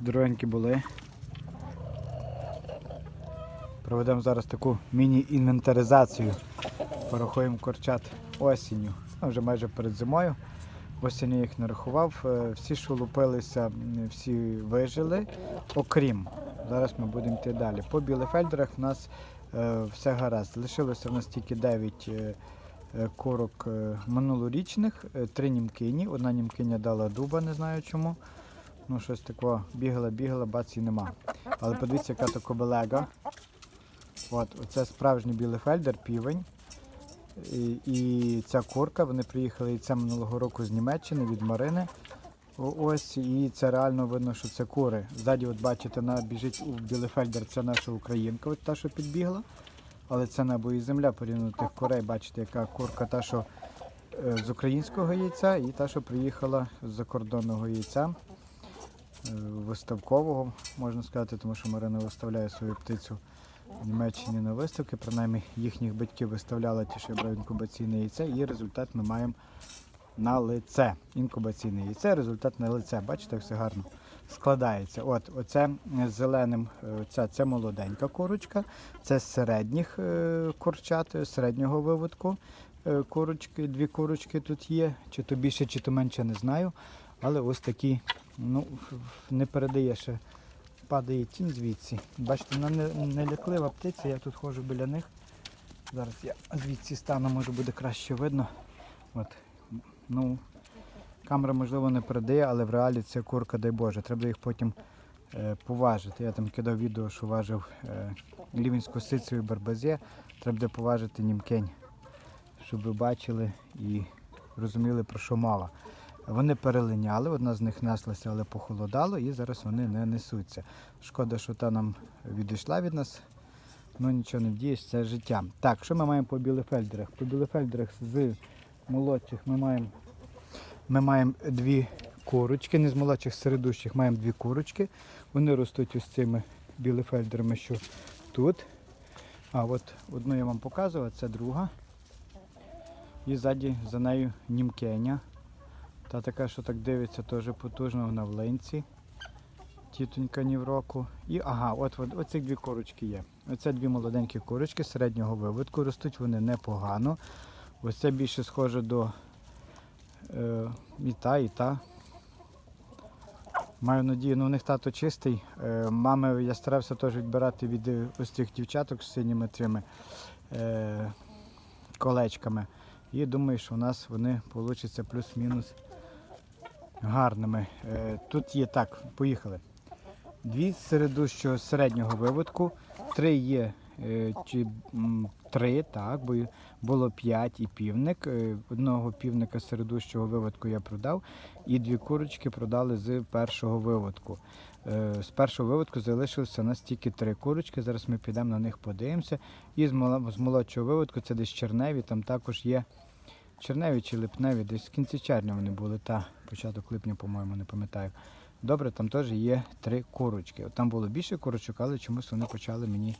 Дорогенькі були. Проведемо зараз таку міні-інвентаризацію. Порахуємо корчат осінню. Ну, вже майже перед зимою. Осінню їх не рахував. Е, Всі, що лупилися, всі вижили, окрім. Зараз ми будемо йти далі. По білефельдерах в нас е, все гаразд. Лишилося в нас тільки 9 е, е, курок е, минулорічних, е, три німкині. Одна німкиня дала дуба, не знаю чому. Ну, щось такого бігала, бігала, бац і нема. Але подивіться, яка то кобелега. От, оце справжній білефельдер, півень. І, і ця курка, вони приїхали і це минулого року з Німеччини від Марини. Ось, і це реально видно, що це кури. Ззаді, от бачите, вона біжить у Білефельдер, це наша українка, от та, що підбігла. Але це небо і земля порівняно тих курей. Бачите, яка курка та, що е, з українського яйця, і та, що приїхала з закордонного яйця. Е, Виставкового, можна сказати, тому що Марина виставляє свою птицю в Німеччині на виставки. Принаймні їхніх батьків виставляли ті, що я брав інкубаційне яйце, і результат ми маємо на лице. Інкубаційне яйце, результат на лице. Бачите, все гарно складається. От, оце з зеленим, е, це молоденька курочка, це з середніх е, курчат, е, середнього виводку. Курочки, дві курочки тут є, чи то більше, чи то менше, не знаю. Але ось такі, ну, не передає ще, падає тінь звідси. Бачите, вона не, не ляклива птиця, я тут ходжу біля них. Зараз я звідси стану, може буде краще видно. От, ну, камера можливо не передає, але в реалі це курка, дай Боже. Треба їх потім е, поважити. Я там кидав відео, що важив е, лівінську сицю і барбазе. Треба буде поважити німкень, щоб ви бачили і розуміли, про що мова. Вони перелиняли, одна з них неслася, але похолодало, і зараз вони не несуться. Шкода, що та нам відійшла від нас. Ну нічого не вдієш, це життя. Так, що ми маємо по білефельдерах? По білефельдерах з молодших ми маємо, ми маємо дві курочки, не з молодших, з середущих маємо дві курочки. Вони ростуть ось цими білефельдерами, що тут. А от одну я вам показував, це друга. І ззаді за нею німкеня. Та така, що так дивиться, теж потужно, вона в ленці. Тітонька ні в року. І ага, от, от оці дві курочки є. Оце дві молоденькі курочки середнього виводку. Ростуть вони непогано. Ось це більше схоже до е, і та, і та. Маю надію, ну у них тато чистий. Е, мами я старався теж відбирати від ось цих дівчаток з синіми цими е, колечками. І думаю, що у нас вони получаться плюс-мінус гарними. Е, тут є так, поїхали. Дві середущого середнього виводку, три є е, чи три, так, бо було п'ять і півник. Е, Одного півника середущого виводку я продав, і дві курочки продали з першого виводку. З першого виводку залишилося у нас тільки три курочки. Зараз ми підемо на них подивимося. І з молодшого виводку це десь черневі, там також є черневі чи липневі, десь в кінці червня вони були, та початок липня, по-моєму, не пам'ятаю. Добре, там теж є три курочки. От Там було більше курочок, але чомусь вони почали мені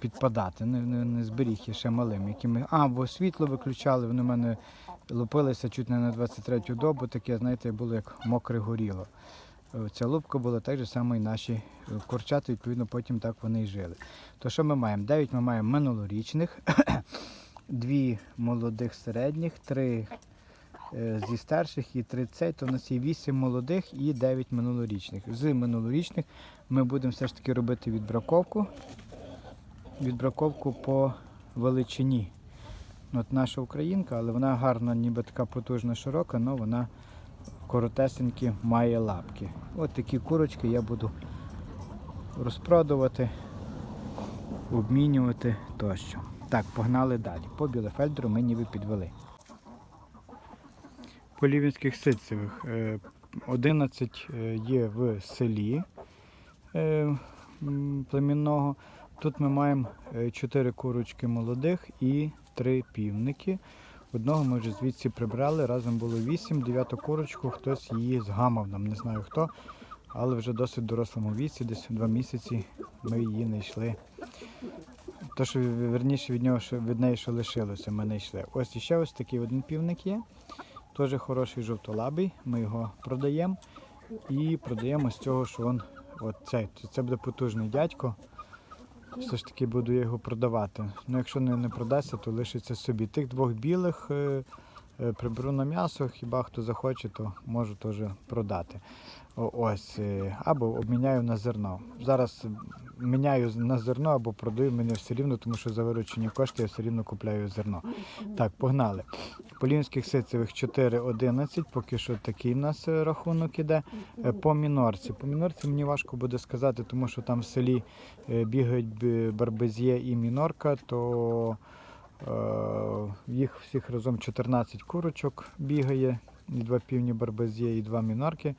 підпадати. Не, не, не зберіг я ще малим. Якими... А, бо світло виключали, вони в мене лупилися чуть не на 23-ю добу, таке, знаєте, було як мокре горіло. Е, Ця лупка була так же само і наші е, курчата, відповідно, потім так вони і жили. То що ми маємо? Дев'ять ми маємо минулорічних, дві молодих середніх, три зі старших і 30, то у нас є 8 молодих і 9 минулорічних. З минулорічних ми будемо все ж таки робити відбраковку. Відбраковку по величині. От наша українка, але вона гарна, ніби така потужна, широка, але вона коротесенькі має лапки. От такі курочки я буду розпродувати, обмінювати тощо. Так, погнали далі. По білефельдеру ми ніби підвели. По лівінських ситцевих е, 11 е, є в селі е, племінного. Тут ми маємо 4 курочки молодих і 3 півники. Одного ми вже звідси прибрали, разом було 8, дев'яту курочку, хтось її згамав нам, не знаю хто, але вже досить дорослому віці, десь 2 місяці ми її знайшли. То, що верніше від нього, від неї, що лишилося, ми знайшли. Ось іще ось такий один півник є. Теж хороший жовтолабий, ми його продаємо. І продаємо з цього, що він от це буде потужний дядько. Все ж таки буду я його продавати. Ну, якщо не, не продасться, то лишиться собі. Тих двох білих е, приберу на м'ясо, хіба хто захоче, то можу теж продати. Ось, е, або обміняю на зерно. Зараз міняю на зерно або продаю мені все рівно, тому що за виручені кошти я все рівно купляю зерно. Так, погнали. Полінських ситцевих 4,11, поки що такий в нас е, рахунок іде. Е, По мінорці. По мінорці мені важко буде сказати, тому що там в селі е, бігають барбезє і мінорка, то е, їх всіх разом 14 курочок бігає, і два півні барбезє, і два мінорки.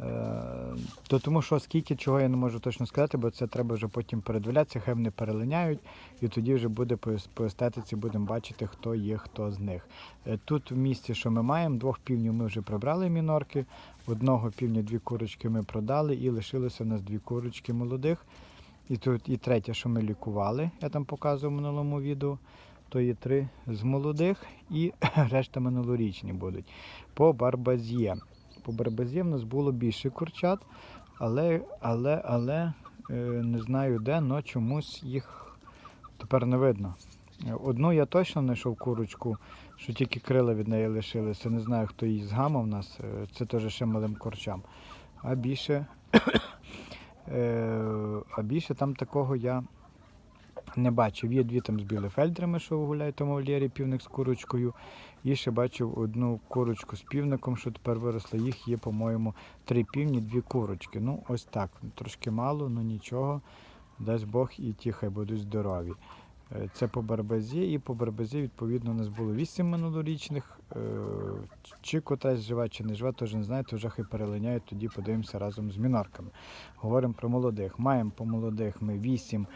Е, То тому що скільки чого я не можу точно сказати, бо це треба вже потім передивлятися, хай вони перелиняють, і тоді вже буде по, естетиці будемо бачити, хто є, хто з них. Е, Тут в місті, що ми маємо, двох півнів ми вже прибрали мінорки, одного півня дві курочки ми продали і лишилося у нас дві курочки молодих. І тут і третє, що ми лікували, я там показував в минулому відео, то є три з молодих і решта минулорічні будуть. По барбазє. По барбазі в нас було більше курчат, але, але, але е, не знаю де, але чомусь їх тепер не видно. Одну я точно знайшов курочку, що тільки крила від неї лишилися. Не знаю, хто її згамав нас. е, Це теж ще малим курчам. А більше, е, а більше там такого я не бачив. Є дві там з білефельдрами, що гуляють у вольєрі, півник з курочкою. І ще бачив одну курочку з півником, що тепер виросла. Їх є, по-моєму, три півні, дві курочки. Ну, ось так. Трошки мало, ну нічого. Дасть Бог і ті хай будуть здорові. Е, Це по барбазі, і по барбазі, відповідно, у нас було вісім минулорічних. Е, Чи котась жива, чи не жива, теж не знаю, то вже хай перелиняють, тоді подивимося разом з мінорками. Говоримо про молодих. Маємо по молодих ми вісім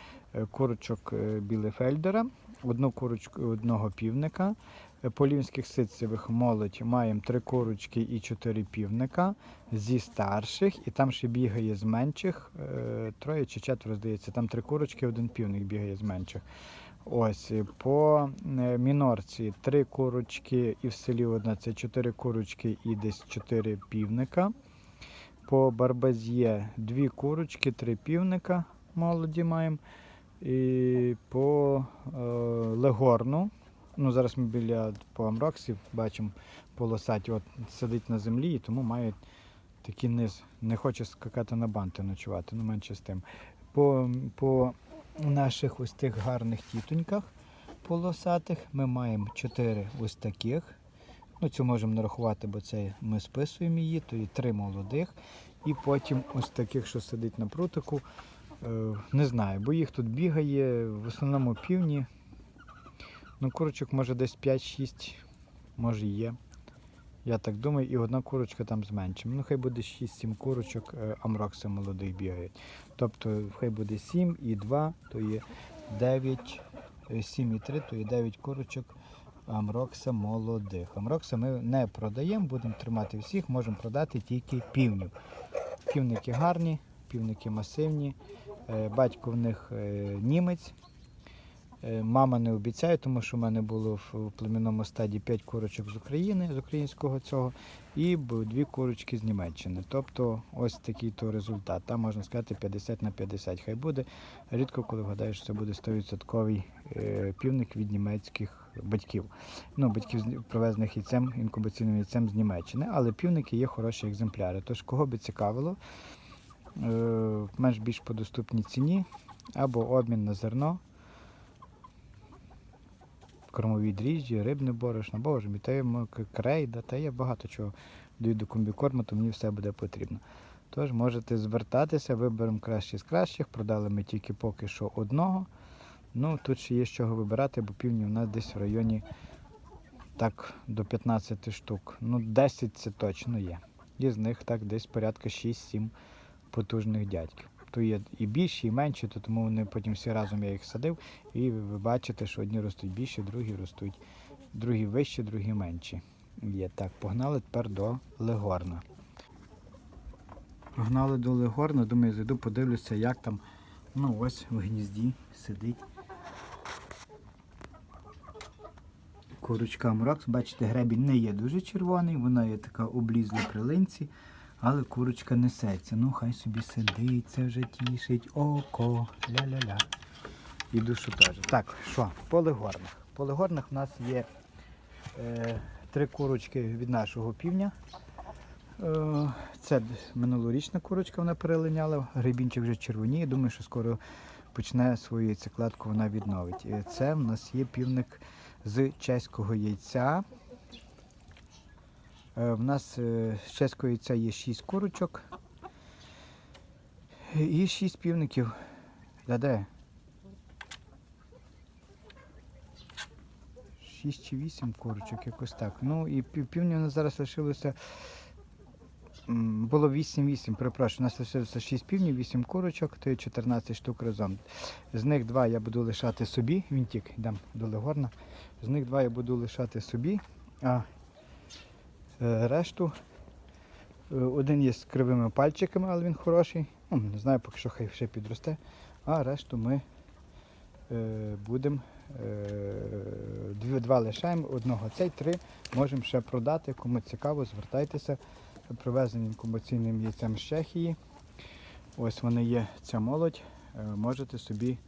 курочок е, білефельдера, одну курочку одного півника. Е, Полівських ситцевих молодь маємо три курочки і чотири півника зі старших, і там ще бігає з менших, е, троє чи четверо, здається, там три курочки, один півник бігає з менших. Ось е, по е, мінорці три курочки і в селі одна це чотири курочки і десь чотири півника. По барбазє дві курочки, три півника молоді маємо. І по е, легорну. Ну, зараз ми біля по Амроксі бачимо полосаті, от сидить на землі, і тому має такий низ. Не хоче скакати на банти ночувати, ну менше з тим. По, по наших ось тих гарних тітоньках полосатих ми маємо чотири ось таких. Ну, цю можемо нарахувати, бо це ми списуємо її, то і три молодих. І потім ось таких, що сидить на прутику. Е, Не знаю, бо їх тут бігає, в основному півні. Ну, курочок може десь 5-6, може є. Я так думаю, і одна курочка там з меншим. Ну, хай буде 6-7 курочок, е, амрокси молодих бігають. Тобто, хай буде 7 і 2, то є 9, е, 7 і 3, то є 9 курочок амрокса молодих. Амрокса ми не продаємо, будемо тримати всіх, можемо продати тільки півнів. Півники гарні, півники масивні. Е, Батько в них е, німець. Е, Мама не обіцяє, тому що в мене було в племінному стаді 5 курочок з України, з українського цього, і дві курочки з Німеччини. Тобто ось такий то результат. Там можна сказати 50 на 50 хай буде. Рідко коли вгадаєш, що це буде 100% е, півник від німецьких батьків. Ну, батьків привезених яйцем, інкубаційним яйцем з Німеччини, але півники є хороші екземпляри. Тож, кого би цікавило, менш більш по доступній ціні або обмін на зерно кормові дріжджі, рибне борошно, боже мій, та є м- к- крейда, та є багато чого. Даю до комбікорму, то мені все буде потрібно. Тож можете звертатися, виберемо краще з кращих. Продали ми тільки поки що одного. Ну, тут ще є з чого вибирати, бо півні у нас десь в районі так до 15 штук. Ну, 10 це точно є. І з них так десь порядка 6-7 потужних дядьків. То є і більші, і менші, то тому вони потім всі разом я їх садив. І ви бачите, що одні ростуть більше, другі ростуть, другі вищі, другі менші. Є так, погнали тепер до Легорна. Погнали до Легорна, думаю, зайду, подивлюся, як там. Ну ось в гнізді сидить. Курочка Мрокс, бачите, гребінь не є дуже червоний, вона є така облізла при линці, Але курочка несеться. Ну, хай собі сидить, це вже тішить око. Ля-ля-ля. І душу теж. Так, що, полигорних. Полигорних в нас є е, три курочки від нашого півня. Е, це минулорічна курочка, вона перелиняла, грибінчик вже червоніє. Думаю, що скоро почне свою яйцекладку, вона відновить. Це в нас є півник з чеського яйця. Е, В нас з чеського яйця є 6 курочок і 6 півників. Да де? 6 чи 8 курочок, якось так. Ну і пів- півня у нас зараз лишилося. Було 8-8, перепрошую, у нас лишилося 6 півнів, 8 курочок, то є 14 штук разом. З них два я буду лишати собі, він тік, йдемо до Легорна. З них два я буду лишати собі, а решту. е, Один є з кривими пальчиками, але він хороший. Ну, не знаю, поки що хай ще підросте. А решту ми е, будемо е, два лишаємо, одного цей, три можемо ще продати. Кому цікаво, звертайтеся. Привезені інкубаційним яйцем з Чехії. Ось вони є, ця молодь. Е, Можете собі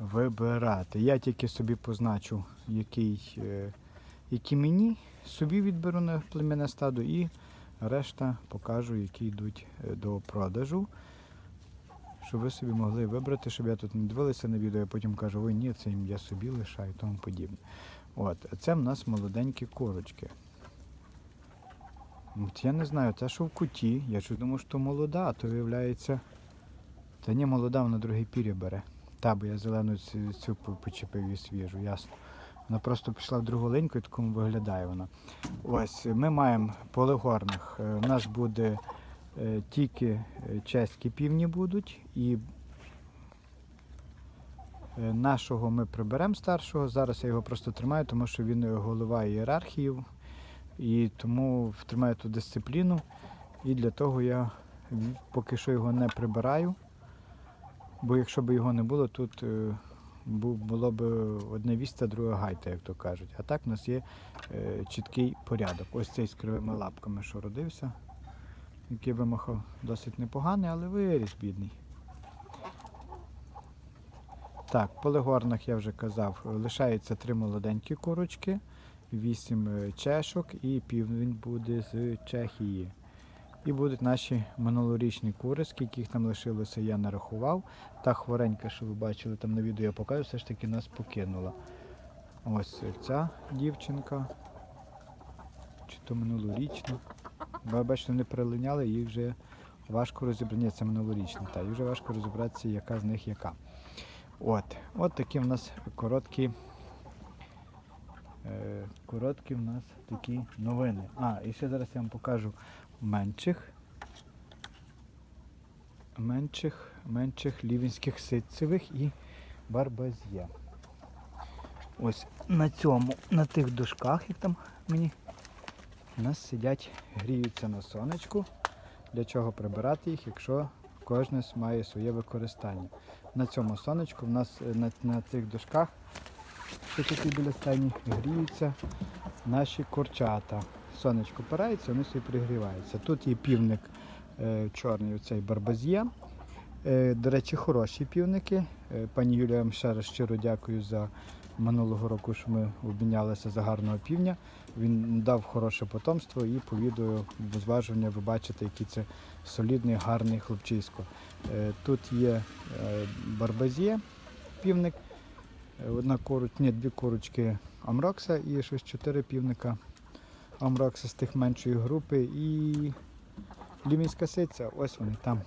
вибирати. Я тільки собі позначу, який, е, які мені собі відберу на племінне стадо і решта покажу, які йдуть е, до продажу. Щоб ви собі могли вибрати, щоб я тут не дивилися на відео, я потім кажу, ой, ні, це я собі лишаю і тому подібне. От, це в нас молоденькі корочки. От я не знаю, це що в куті. Я ж думав, що молода, а то виявляється. Та ні, молода, вона другий пір'я бере. Та, бо я зелену цю, цю почепив і свіжу, ясно. Вона просто пішла в другу линьку і такому виглядає вона. Ось, ми маємо полигорних. Е, У нас буде е, тільки е, чеські півні будуть і нашого ми приберемо старшого. Зараз я його просто тримаю, тому що він голова ієрархії. І тому тримаю ту дисципліну. І для того я поки що його не прибираю. Бо якщо б його не було, тут було б одне вісце, друге гайта, як то кажуть. А так у нас є е, чіткий порядок. Ось цей з кривими лапками, що родився, який вимахав досить непоганий, але виріс бідний. Так, по легорнах я вже казав, лишається три молоденькі курочки, вісім е, чешок і півень буде з Чехії. І будуть наші минулорічні кури, скільки їх там лишилося, я нарахував. Та хворенька, що ви бачили там на відео, я покажу, все ж таки нас покинула. Ось ця дівчинка. Чи то минулорічна. Я бачу, вони перелиняли, їх вже важко розібрати. Це минулорічна, та їх вже важко розібратися, яка з них яка. От, от такі в нас короткі. Е, короткі в нас такі новини. А, і ще зараз я вам покажу менших. Менших, менших лівінських ситцевих і барбазє. Ось на цьому, на тих дошках, як там мені, у нас сидять, гріються на сонечку. Для чого прибирати їх, якщо кожне має своє використання. На цьому сонечку в нас е, на, на цих дошках, що тут біля стайні, гріються наші курчата. Сонечко пирається, вони собі пригріваються. Тут є півник е, чорний, оцей барбазє. Е, до речі, хороші півники. Е, пані Юлія, вам ще раз щиро дякую за минулого року, що ми обмінялися за гарного півня. Він дав хороше потомство і по відео зважування ви бачите, який це солідний, гарний хлопчисько. Тут є барбазє півник, одна куруч, ні, дві курочки Амрокса і щось чотири півника Амрокса з тих меншої групи і лімінська сиця, ось вони там.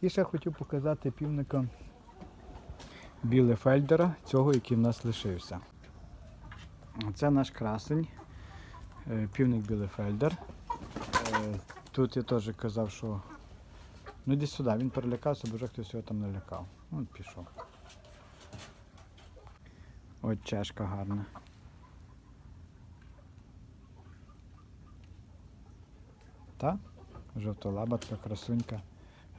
І ще хотів показати півника Білефельдера, цього, який в нас лишився. Це наш красень, е, півник Білефельдер. Е, Тут я теж казав, що ну йди сюди, він перелякався, бо вже хтось його там налякав. От пішов. От чешка гарна. Та? Жовтолабатка, красунька.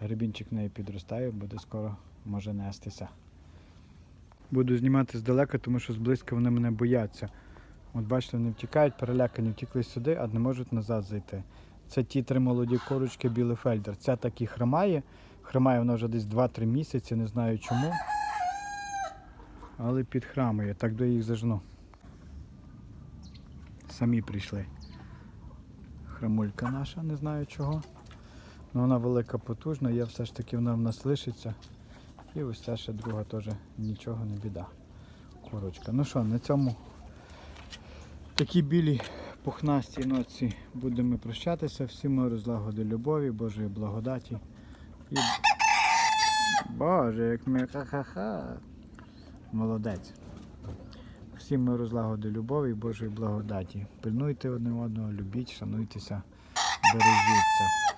Грибінчик в неї підростає, буде скоро може нестися. Буду знімати здалека, тому що зблизька вони мене бояться. От бачите, вони втікають, перелякані, втікли сюди, а не можуть назад зайти. Це ті три молоді корочки Білефельдер. Ця так і хромає. Хромає вона вже десь 2-3 місяці, не знаю чому. Але підхрамує, так до їх зажну. Самі прийшли. Храмулька наша, не знаю чого. Ну, вона велика, потужна, є все ж таки вона в нас лишиться. І ось ця ще друга теж нічого не біда. Курочка. Ну що, на цьому такі білі пухнасті ноці будемо прощатися. Всім миру, злагоди, любові, Божої благодаті. І... Боже, як ми ха-ха-ха. Молодець. Всім миру, злагоди, любові, Божої благодаті. Пильнуйте одне одного, любіть, шануйтеся, бережіться.